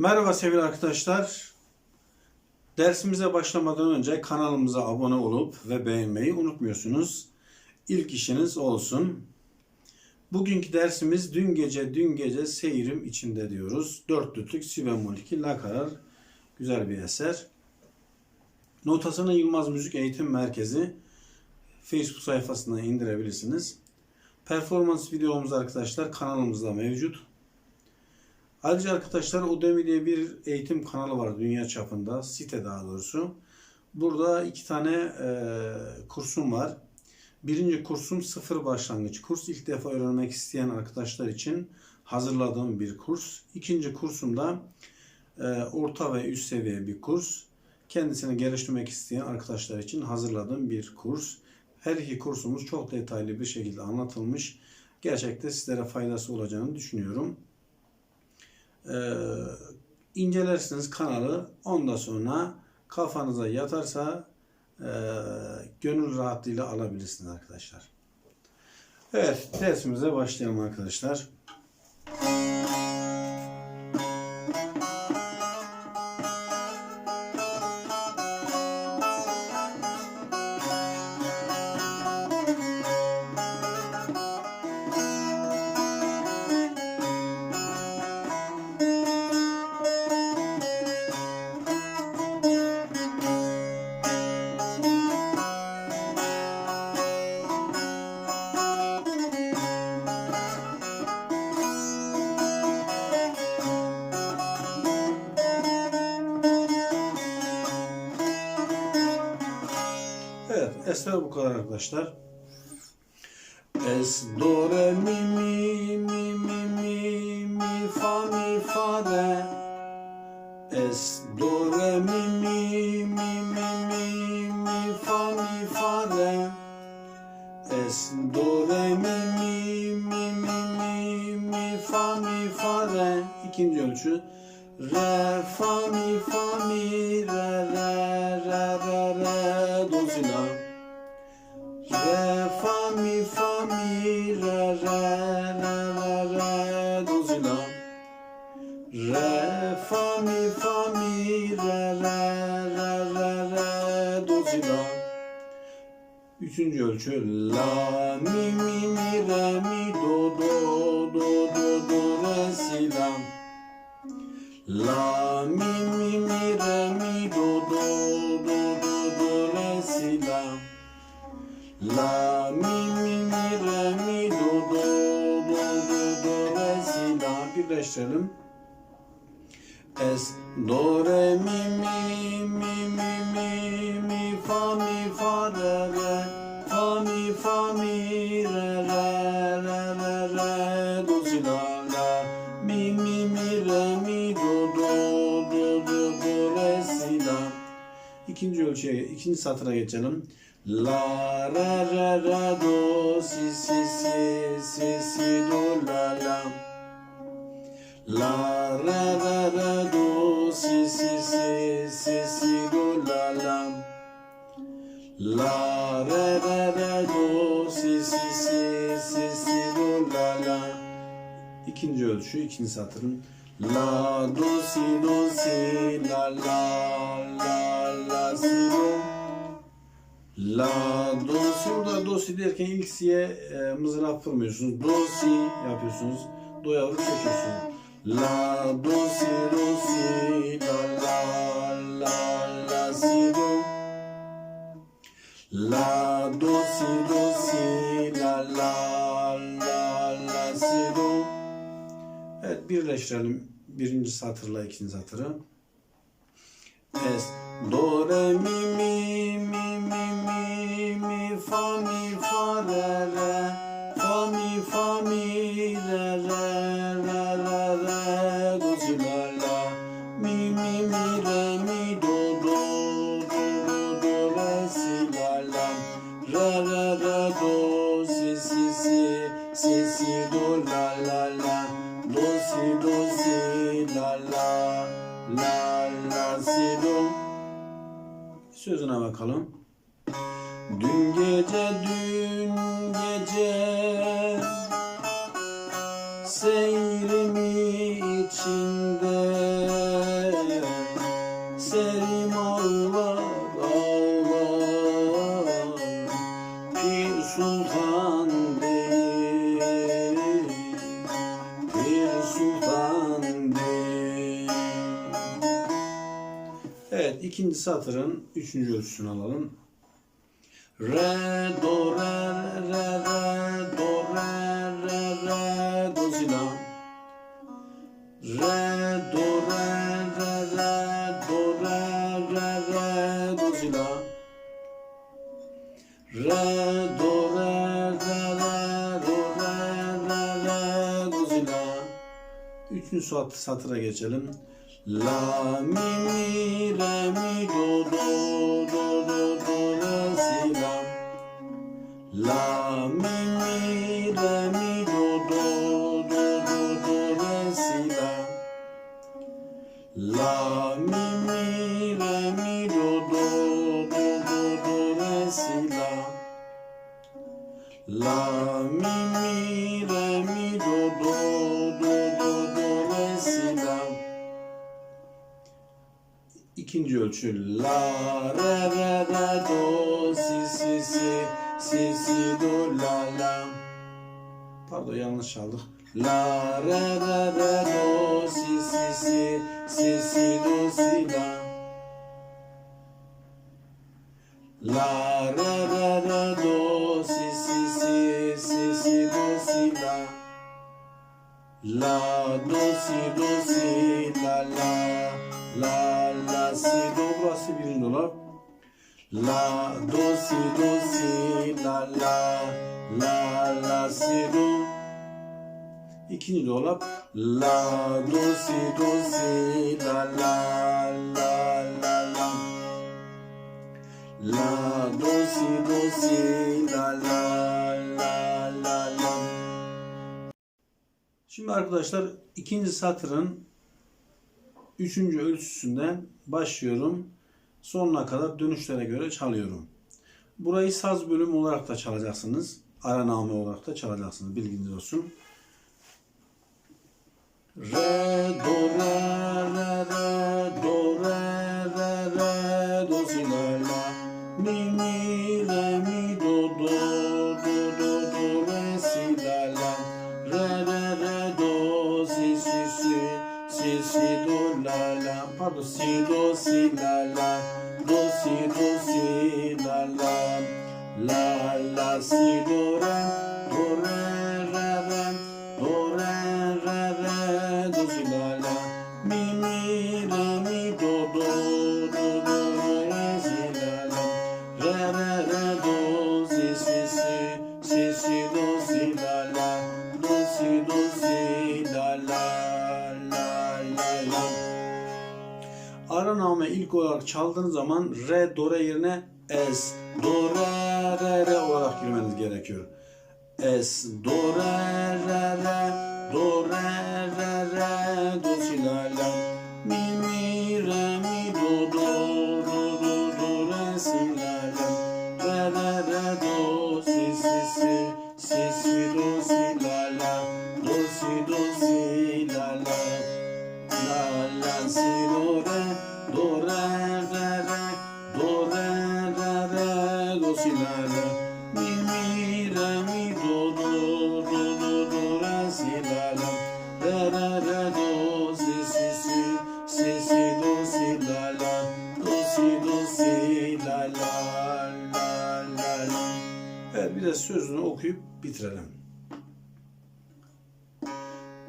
Merhaba sevgili arkadaşlar. Dersimize başlamadan önce kanalımıza abone olup ve beğenmeyi unutmuyorsunuz. İlk işiniz olsun. Bugünkü dersimiz dün gece dün gece seyrim içinde diyoruz. Dörtlütük si bemol 2 la karar güzel bir eser. Notasını Yılmaz Müzik Eğitim Merkezi Facebook sayfasından indirebilirsiniz. Performans videomuz arkadaşlar kanalımızda mevcut. Ayrıca arkadaşlar Udemy diye bir eğitim kanalı var dünya çapında, site daha doğrusu. Burada iki tane e, kursum var. Birinci kursum sıfır başlangıç kurs. İlk defa öğrenmek isteyen arkadaşlar için hazırladığım bir kurs. İkinci kursum da e, orta ve üst seviye bir kurs. Kendisini geliştirmek isteyen arkadaşlar için hazırladığım bir kurs. Her iki kursumuz çok detaylı bir şekilde anlatılmış. Gerçekte sizlere faydası olacağını düşünüyorum. Ee, incelersiniz kanalı. Ondan sonra kafanıza yatarsa e, gönül rahatlığıyla alabilirsiniz arkadaşlar. Evet dersimize başlayalım arkadaşlar. Evet eser bu kadar arkadaşlar. Es, do, re, mi, mi, mi, mi, mi, mi, fa, mi, fa, re. Es, do, re, mi, mi, mi, mi, mi, mi, fa, mi, fa, re. Es, do, re, mi, mi, mi, mi, mi, mi, fa, mi, fa, re. İkinci ölçü. Re, fa, mi, fa, mi, re, re, re, re, re, do, si, la. Fa, mi, re, re, re, re, re, do, si, la. Üçüncü ölçü La, mi, mi, mi, re, mi, do, do, do, do, do, re, si, la. La, mi, mi, mi, re, mi, do, do, do, do, do, re, si, la. La, mi, mi, mi, re, mi, do, do, do, do, do, re, si, la. Birleştirelim. Es, do, re, mi, mi, mi, mi, mi, mi, fa, mi, fa, re, re, fa, mi, fa, mi, re, re, re, re, re, do, si, la, la, mi, mi, mi, re, mi, do, do, do, do, do, re, si, la. İkinci ölçüye, ikinci satıra geçelim. La, re, re, re, do, si, si, si, si, si, do, la, la. La re re re La re re re do si si si si si do la la İkinci ölçü ikinci satırın La do si do si la la la la si do La do si burada do si derken ilk si'ye e, mızrap vurmuyorsunuz. Do si yapıyorsunuz. Do'ya vurup çekiyorsunuz. La do si do si la la La do si do si la la la la si do. Evet birleştirelim. Birinci satırla ikinci satırı. Es do re mi mi mi mi mi mi fa mi fa re re. Fa mi fa mi re re re Sözüne bakalım. Dün gece dün gece seyrimi için Serim ağlar ikinci satırın üçüncü ölçüsünü alalım. Re do re re re do re re re do si la. Re do re re re do re re re do si la. Re do re re re do re re re do si la. Üçüncü sat- satıra geçelim. La mi mi re mi do do do do do re si la. La mi mi re mi do do do do do re si la. La mi mi re mi do do do do do re si la. La mi mi İkinci ölçü la re re re do si si si si si do la la. Pardon yanlış çaldık. La re re re do si si si si si do si la. La re re re do si si si si si do si la. La do si do si La do si do si la la la la si do. İkinci dolap. La do si do si la la la la la. La do si do si la la la la la. Şimdi arkadaşlar ikinci satırın üçüncü ölçüsünden başlıyorum. Sonuna kadar dönüşlere göre çalıyorum. Burayı saz bölümü olarak da çalacaksınız. Araname olarak da çalacaksınız. Bilginiz olsun. Re, do, re, Araname ilk olarak çaldığınız zaman re, do, re yerine es, do, re, re, re olarak girmeniz gerekiyor. Es, do, re, re, re, do, re, re, re, do, si, la, la. Si. Mi, mi, mi, do, do, do, do, do, re, si, la, la. Re, re, re, do, si, si, si, si, si, do, si, la, la. Do, si, do, si, la, la, la, la, la. Evet bir de sözünü okuyup bitirelim.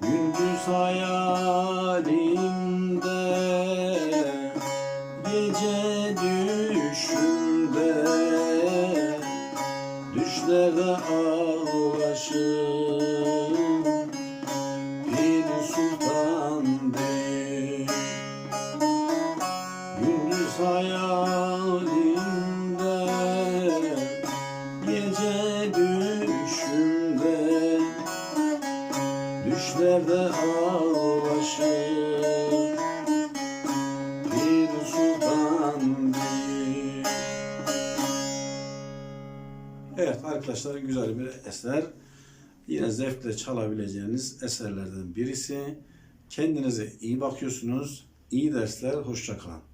Gündüz hayalimde arkadaşlar güzel bir eser. Yine zevkle çalabileceğiniz eserlerden birisi. Kendinize iyi bakıyorsunuz. İyi dersler. Hoşça kalın.